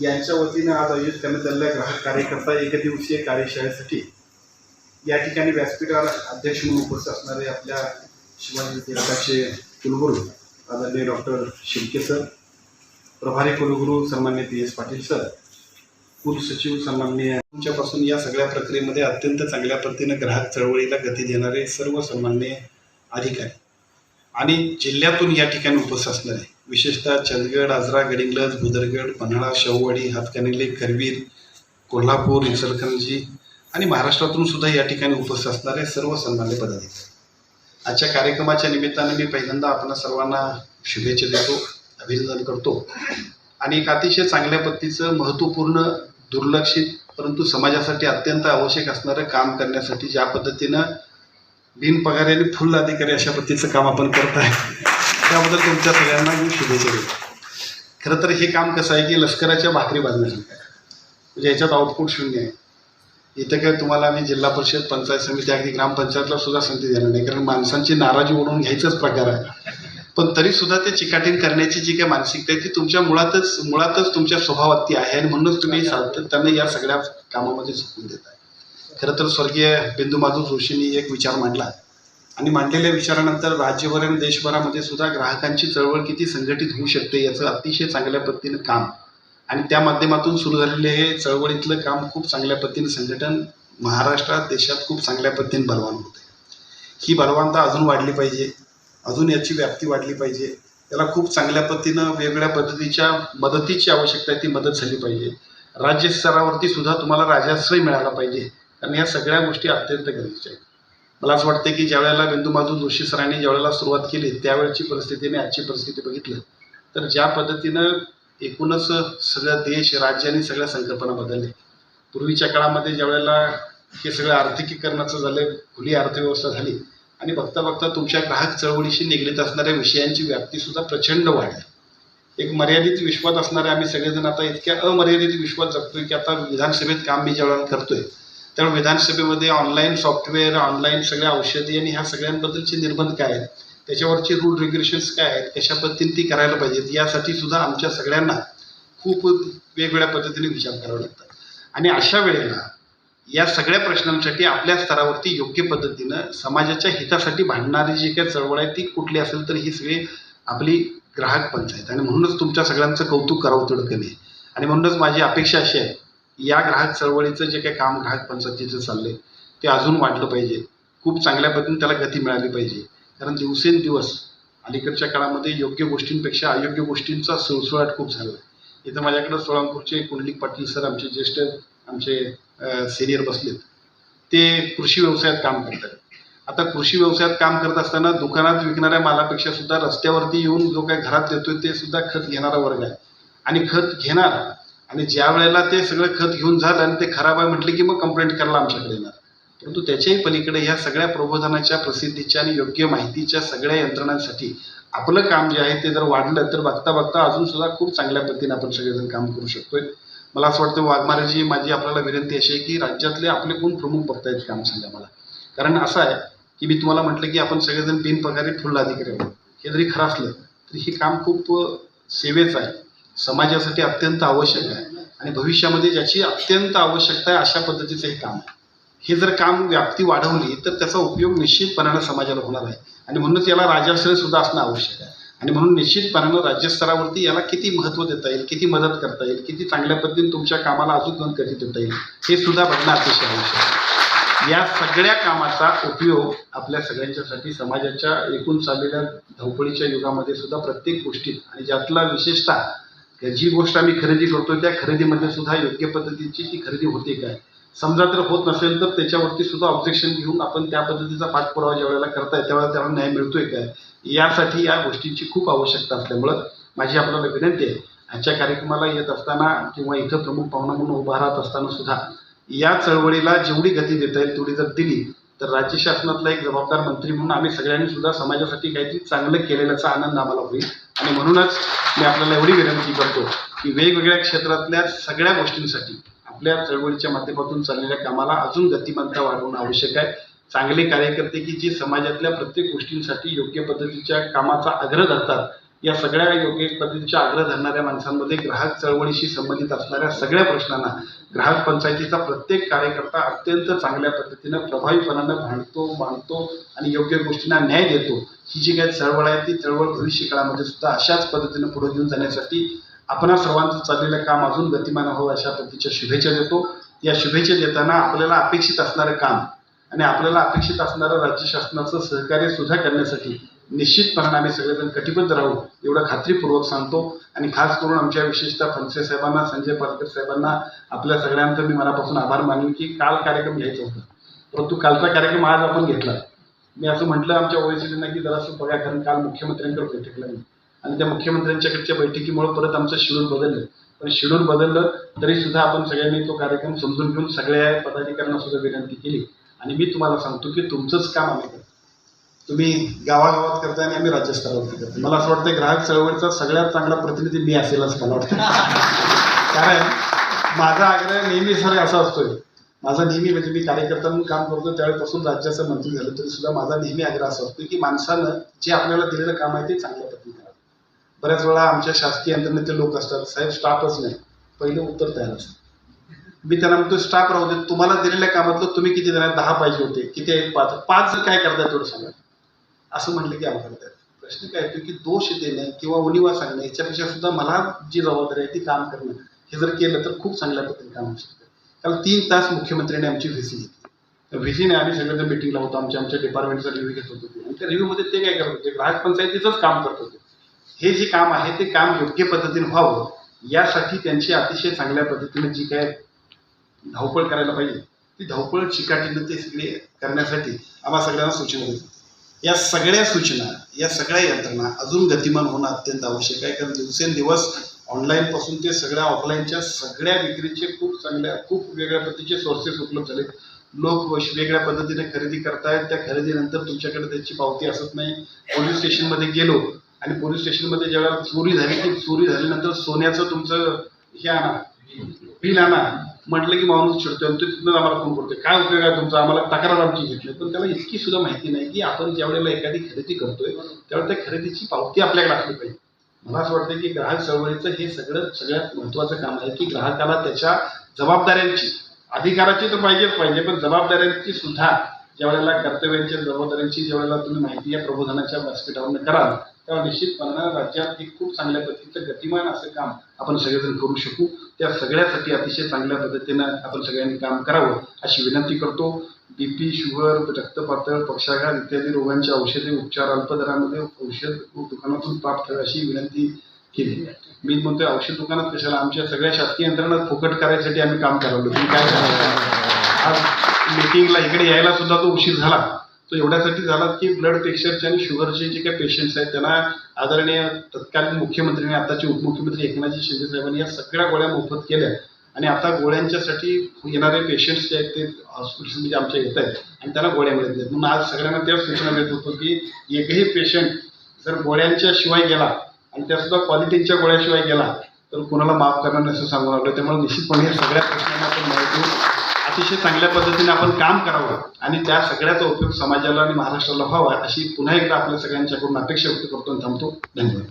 यांच्या वतीनं आज आयोजित करण्यात आलेल्या ग्राहक कार्यकर्ता एकदिवसीय कार्यशाळेसाठी या ठिकाणी व्यासपीठावर अध्यक्ष म्हणून उपस्थित असणारे आपल्या शिवाजी विद्यापीठाचे कुलगुरू आदरणीय डॉक्टर शिंके सर प्रभारी कुलगुरू सन्मान्य पी एस पाटील सर कुलसचिव सन्मान्य तुमच्यापासून या सगळ्या प्रक्रियेमध्ये अत्यंत चांगल्या पद्धतीनं ग्राहक चळवळीला गती देणारे सर्व सन्मान्य अधिकारी आणि जिल्ह्यातून या ठिकाणी उपस्थित असणारे विशेषतः चंदगड आजरा गडिंग्लज भुदरगड पन्हाळा शेववाडी हातकणंगले करवीर कोल्हापूर इचलकरंजी आणि महाराष्ट्रातून सुद्धा या ठिकाणी उपस्थित असणारे सर्व सन्मान्य पदाधिकारी. आजच्या कार्यक्रमाच्या निमित्ताने मी पहिल्यांदा आपण सर्वांना शुभेच्छा देतो अभिनंदन करतो. आणि एक अतिशय चांगल्या पद्धतीचं महत्त्वपूर्ण दुर्लक्षित परंतु समाजासाठी अत्यंत आवश्यक असणारं काम करण्यासाठी ज्या पद्धतीनं बिनपगारी आणि फुल अधिकारी अशा पद्धतीचं काम आपण करत आहे त्याबद्दल तुमच्या सगळ्यांना मी शुभेच्छा देतो. खरं तर हे काम कसं आहे की लष्कराच्या भाकरी बांधण्यासारखं आहे. म्हणजे याच्यात आउटपुट शून्य आहे. इथं काय तुम्हाला आम्ही जिल्हा परिषद पंचायत समिती अगदी ग्रामपंचायतला सुद्धा संधी देणार नाही. कारण माणसांची नाराजी ओढून घ्यायचाच प्रकार आहे. पण तरी सुद्धा ते चिकाटीन करण्याची जी काही मानसिकता आहे ती तुमच्या मुळातच मुळातच तुमच्या स्वभावात ती आहे आणि म्हणूनच तुम्ही सातत्यानं या सगळ्या कामामध्ये झुकून देत आहे खरं तर स्वर्गीय बिंदू माधव जोशींनी एक विचार मांडला. आणि मांडलेल्या विचारानंतर राज्यभर आणि देशभरामध्ये सुद्धा ग्राहकांची चळवळ किती संघटित होऊ शकते याचं अतिशय चांगल्या पद्धतीनं काम. आणि त्या माध्यमातून सुरू झालेले हे चळवळीतलं काम खूप चांगल्या पद्धतीने संघटन महाराष्ट्रात देशात खूप चांगल्या पद्धतीने बलवान होते. ही बलवानता अजून वाढली पाहिजे अजून याची व्याप्ती वाढली पाहिजे. त्याला खूप चांगल्या पद्धतीनं वेगवेगळ्या पद्धतीच्या मदतीची आवश्यकता आहे ती मदत झाली पाहिजे. राज्य स्तरावरती सुद्धा तुम्हाला राजाश्रय मिळाला पाहिजे. कारण ह्या सगळ्या गोष्टी अत्यंत गरजेच्या आहेत. मला असं वाटतं की ज्या वेळेला बिंदू जोशी सरांनी ज्या वेळेला सुरुवात केली त्यावेळची परिस्थिती आणि आजची परिस्थिती बघितलं तर ज्या पद्धतीनं एकूणच सगळं देश राज्य आणि सगळ्या संकल्पना बदलल्या. पूर्वीच्या काळामध्ये ज्या वेळेला हे सगळं आर्थिकीकरणाचं झालं खुली अर्थव्यवस्था झाली आणि बघता बघता तुमच्या ग्राहक चळवळीशी निगडीत असणाऱ्या विषयांची व्याप्तीसुद्धा प्रचंड वाढली. एक मर्यादित विश्वात असणारे आम्ही सगळेजण आता इतक्या अमर्यादित विश्वात जगतोय की आता विधानसभेत काम मी ज्या वेळेला करतोय त्यामुळे विधानसभेमध्ये ऑनलाईन सॉफ्टवेअर ऑनलाईन सगळ्या औषधी आणि ह्या सगळ्यांबद्दलचे निर्बंध काय आहेत? त्याच्यावरचे रूल रेग्युलेशन्स काय आहेत? कशा पद्धतीने ती करायला पाहिजेत? यासाठी सुद्धा आमच्या सगळ्यांना खूप वेगवेगळ्या पद्धतीने विचार करावा लागतात. आणि अशा वेळेला या सगळ्या प्रश्नांसाठी आपल्या स्तरावरती योग्य पद्धतीनं समाजाच्या हितासाठी भांडणारी जी काही चळवळ आहे ती कुठली असेल तर ही सगळी आपली ग्राहक पंचायत आणि म्हणूनच तुमच्या सगळ्यांचं कौतुक करावं थोडं कमी आहे. आणि म्हणूनच माझी अपेक्षा अशी आहे या ग्राहक चळवळीचं जे काही काम ग्राहक पंचायतीचं चाललंय ते अजून वाढलं पाहिजे. खूप चांगल्या पद्धतीने त्याला गती मिळाली पाहिजे. कारण दिवसेंदिवस अलीकडच्या काळामध्ये योग्य गोष्टींपेक्षा अयोग्य गोष्टींचा सुळसुळाट खूप झाला आहे इथं माझ्याकडे सोळांपूरचे कुंडलिक पाटील सर आमचे ज्येष्ठ आमचे सिनियर बसलेत. ते कृषी व्यवसायात काम करतात. आता कृषी व्यवसायात काम करत असताना दुकानात विकणाऱ्या मालापेक्षा सुद्धा रस्त्यावरती येऊन जो काय घरात देतोय ते सुद्धा खत घेणारा वर्ग आहे. आणि खत घेणार आणि ज्या वेळेला ते सगळं खत घेऊन झालं आणि ते खराब आहे म्हटलं की मग कंप्लेंट करायला आमच्याकडे येणार. परंतु त्याच्याही पलीकडे ह्या सगळ्या प्रबोधनाच्या प्रसिद्धीच्या आणि योग्य माहितीच्या सगळ्या यंत्रणांसाठी आपलं काम जे आहे ते जर वाढलं तर बघता बघता अजून सुद्धा खूप चांगल्या पद्धतीने आपण सगळेजण काम करू शकतोय. मला असं वाटतं वाघमारेजी माझी आपल्याला विनंती अशी आहे की राज्यातले आपले कोण प्रमुख बघतायत काम सांगा मला. कारण असं आहे की मी तुम्हाला म्हटलं की आपण सगळेजण बिनपगारी फुल अधिकारी आहोत. हे जरी खरं असलं तरी हे काम खूप सेवेचं आहे. समाजासाठी अत्यंत आवश्यक आहे. आणि भविष्यामध्ये ज्याची अत्यंत आवश्यकता आहे अशा पद्धतीचं हे काम. आहे हे जर काम व्याप्ती वाढवली तर त्याचा उपयोग निश्चितपणानं समाजाला होणार आहे. आणि म्हणूनच याला राजाश्रय सुद्धा असणं आवश्यक आहे. आणि म्हणून निश्चितपणानं राज्यस्तरावरती याला किती महत्त्व देता येईल किती मदत करता येईल किती चांगल्या पद्धतीने तुमच्या कामाला अजून गती देता येईल हे सुद्धा बघणं अतिशय आवश्यक आहे. या सगळ्या कामाचा उपयोग आपल्या सगळ्यांच्यासाठी समाजाच्या एकूण चाललेल्या धावपळीच्या युगामध्ये सुद्धा प्रत्येक गोष्टीत आणि ज्यातला विशेषतः जी गोष्ट आम्ही खरेदी करतो त्या खरेदीमध्ये सुद्धा योग्य पद्धतीची ती खरेदी होते काय? समजा जर होत नसेल तर त्याच्यावरती सुद्धा ऑब्जेक्शन घेऊन आपण त्या पद्धतीचा पाठपुरावा ज्या वेळेला करताय त्यावेळेला त्याला न्याय मिळतोय काय? यासाठी या गोष्टींची खूप आवश्यकता असल्यामुळं माझी आपल्याला विनंती आहे. आजच्या कार्यक्रमाला येत असताना किंवा इथं प्रमुख पाहुणा म्हणून उभा राहत असताना सुद्धा या चळवळीला जेवढी गती देता येईल तेवढी जर दिली तर राज्य शासनातला एक जबाबदार मंत्री म्हणून आम्ही सगळ्यांनी सुद्धा समाजासाठी काहीतरी चांगलं केलेल्याचा आनंद आम्हाला होईल. आणि म्हणूनच मी आपल्याला एवढी विनंती करतो की वेगवेगळ्या क्षेत्रातल्या सगळ्या गोष्टींसाठी आपल्या चळवळीच्या माध्यमातून चाललेल्या कामाला अजून गतिमानता वाढवणं आवश्यक आहे. चांगले कार्यकर्ते की जे समाजातल्या प्रत्येक गोष्टींसाठी योग्य पद्धतीच्या कामाचा आग्रह धरतात या सगळ्या योग्य पद्धतीच्या आग्रह धरणाऱ्या माणसांमध्ये ग्राहक चळवळीशी संबंधित असणाऱ्या सगळ्या प्रश्नांना ग्राहक पंचायतीचा प्रत्येक कार्यकर्ता अत्यंत चांगल्या पद्धतीनं प्रभावीपणानं भांडतो मांडतो आणि योग्य गोष्टींना न्याय देतो. ही जी काही चळवळ आहे ती चळवळ भविष्य काळामध्ये सुद्धा अशाच पद्धतीनं पुढे घेऊन जाण्यासाठी आपणा सर्वांचं चाललेलं काम अजून गतिमान व्हावं अशा पद्धतीच्या शुभेच्छा देतो. या शुभेच्छा देताना आपल्याला अपेक्षित असणारं काम आणि आपल्याला अपेक्षित असणारं राज्य शासनाचं सहकार्य सुद्धा करण्यासाठी निश्चितपणाने आम्ही सगळेजण कटिबद्ध राहू एवढं खात्रीपूर्वक सांगतो. आणि खास करून आमच्या विशेषतः फनसे साहेबांना संजय पालकर साहेबांना आपल्या सगळ्यांचं मी मनापासून आभार मानू की काल कार्यक्रम घ्यायचा होता. परंतु कालचा कार्यक्रम आज आपण घेतला. मी असं म्हटलं आमच्या ओएसीडीना की जरासं बघा कारण काल मुख्यमंत्र्यांकडे बैठकला मी आणि त्या मुख्यमंत्र्यांच्याकडच्या बैठकीमुळे परत आमचं शेड्यूल बदललं. पण शेड्यूल बदललं तरी सुद्धा आपण सगळ्यांनी तो कार्यक्रम समजून घेऊन सगळ्या पदाधिकाऱ्यांना सुद्धा विनंती केली. आणि मी तुम्हाला सांगतो की तुमचंच काम आम्ही करतो. तुम्ही गावागावात करताय आणि आम्ही राज्यस्तरावरती करतो मला असं वाटतं ग्राहक चळवळीचा सगळ्यात चांगला प्रतिनिधी मी असेलच मला वाटतं कारण माझा आग्रह नेहमी सर असा असतोय. माझा नेहमी म्हणजे मी कार्यकर्ता म्हणून काम करतो त्यावेळेपासून राज्याचं मंत्री झालं तरी सुद्धा माझा नेहमी आग्रह असा असतो की माणसानं जे आपल्याला दिलेलं काम आहे ते चांगल्या पद्धतीने करावं. बऱ्याच वेळा आमच्या शासकीय यंत्रणेचे लोक असतात साहेब स्टाफच नाही. पहिलं उत्तर तयार असतं. मी त्यांना म्हणतो स्टाफ राहू दे तुम्हाला दिलेल्या कामातलं तुम्ही किती जण दहा पाहिजे होते. किती आहेत? पाच. पाच जर काय करताय तेवढं सांगा. असं म्हणलं की अवघड करतायत प्रश्न काय येतो की दोष देणे किंवा उणिवा सांगणे याच्यापेक्षा सुद्धा मला जी जबाबदारी आहे ती काम करणं हे जर केलं तर खूप चांगल्या पद्धतीने काम होऊ शकतं. कारण तीन तास मुख्यमंत्र्यांनी आमची व्हिसी घेतली. तर व्हिसीने आम्ही सगळेजण मिटिंगला होतो आमच्या आमच्या डिपार्टमेंटचा रिव्ह्यू घेत होतो. आणि त्या रिव्ह्यूमध्ये ते काय करत होते ग्राहक पंचायतीचंच काम करत होते. हे जे काम आहे ते काम योग्य पद्धतीने व्हावं यासाठी त्यांची अतिशय चांगल्या पद्धतीने जी काय धावपळ करायला पाहिजे ती धावपळ चिकाटीनं ते सगळे करण्यासाठी आम्हाला सगळ्यांना सूचना देतो या सगळ्या सूचना या सगळ्या यंत्रणा अजून गतिमान होणं अत्यंत आवश्यक आहे. कारण दिवसेंदिवस ऑनलाईनपासून ते सगळ्या ऑफलाईनच्या सगळ्या विक्रीचे खूप चांगल्या खूप वेगळ्या पद्धतीचे सोर्सेस उपलब्ध झालेत. लोक वेगळ्या पद्धतीने खरेदी करतायत. त्या खरेदीनंतर तुमच्याकडे त्याची पावती असत नाही. पोलीस स्टेशनमध्ये गेलो आणि पोलीस स्टेशनमध्ये ज्यावेळेला चोरी झाली ती चोरी झाल्यानंतर सोन्याचं तुमचं हे आणा बिल आणा. म्हटलं की माणूस चिडतोय आणि तो तिथनं आम्हाला फोन करतोय. काय उपयोग आहे तुमचा? आम्हाला तक्रार आमची घेतली. पण त्याला इतकी सुद्धा माहिती नाही की आपण ज्या वेळेला एखादी खरेदी करतोय त्यावेळेला त्या खरेदीची पावती आपल्याकडे असली पाहिजे. मला असं वाटतं की ग्राहक चळवळीचं हे सगळं सगळ्यात महत्त्वाचं काम आहे की ग्राहकाला त्याच्या जबाबदाऱ्यांची अधिकाराची तर पाहिजेच पाहिजे पण जबाबदाऱ्यांची सुद्धा ज्या वेळेला कर्तव्यांच्या जबाबदाऱ्यांची ज्या वेळेला तुम्ही माहिती या प्रबोधनाच्या व्यासपीठावरनं कराल तेव्हा निश्चितपणानं राज्यात एक खूप चांगल्या पद्धतीचं गतिमान असं काम आपण सगळेजण करू शकू. त्या सगळ्यासाठी अतिशय चांगल्या पद्धतीनं आपण सगळ्यांनी काम करावं अशी विनंती करतो. बीपी शुगर रक्तपातळ पक्षाघात इत्यादी रोगांची औषधे उपचार अल्पदरामध्ये औषध दुकानातून प्राप्त अशी विनंती केली. मी म्हणतोय औषध दुकानात कशाला? आमच्या सगळ्या शासकीय यंत्रणा फुकट करायसाठी आम्ही काम करावलं तुम्ही काय करायचं आज मिटिंगला इकडे यायला सुद्धा तो उशीर झाला. तो एवढ्यासाठी झाला की ब्लड प्रेशरचे आणि शुगरचे जे काही पेशंट्स आहेत त्यांना आदरणीय तत्कालीन मुख्यमंत्र्यांनी आताचे उपमुख्यमंत्री एकनाथजी शिंदे साहेबांनी या सगळ्या गोळ्या मोफत केल्या. आणि आता गोळ्यांच्यासाठी येणारे पेशंट्स जे आहेत ते हॉस्पिटलमध्ये म्हणजे आमच्या येत आहेत आणि त्यांना गोळ्या मिळत नाहीत. म्हणून आज सगळ्यांना त्या सूचना मिळत होतो की एकही पेशंट जर गोळ्यांच्या शिवाय गेला आणि त्यासुद्धा क्वालिटीच्या गोळ्याशिवाय गेला तर कोणाला माफ करणार नाही असं सांगून आलं त्यामुळे निश्चितपणे सगळ्या प्रश्नांना आपण माहिती अतिशय चांगल्या पद्धतीने आपण काम करावं आणि त्या सगळ्याचा उपयोग समाजाला आणि महाराष्ट्राला व्हावा अशी पुन्हा एकदा आपल्या सगळ्यांच्याकडून अपेक्षा व्यक्त करतो आणि थांबतो. धन्यवाद.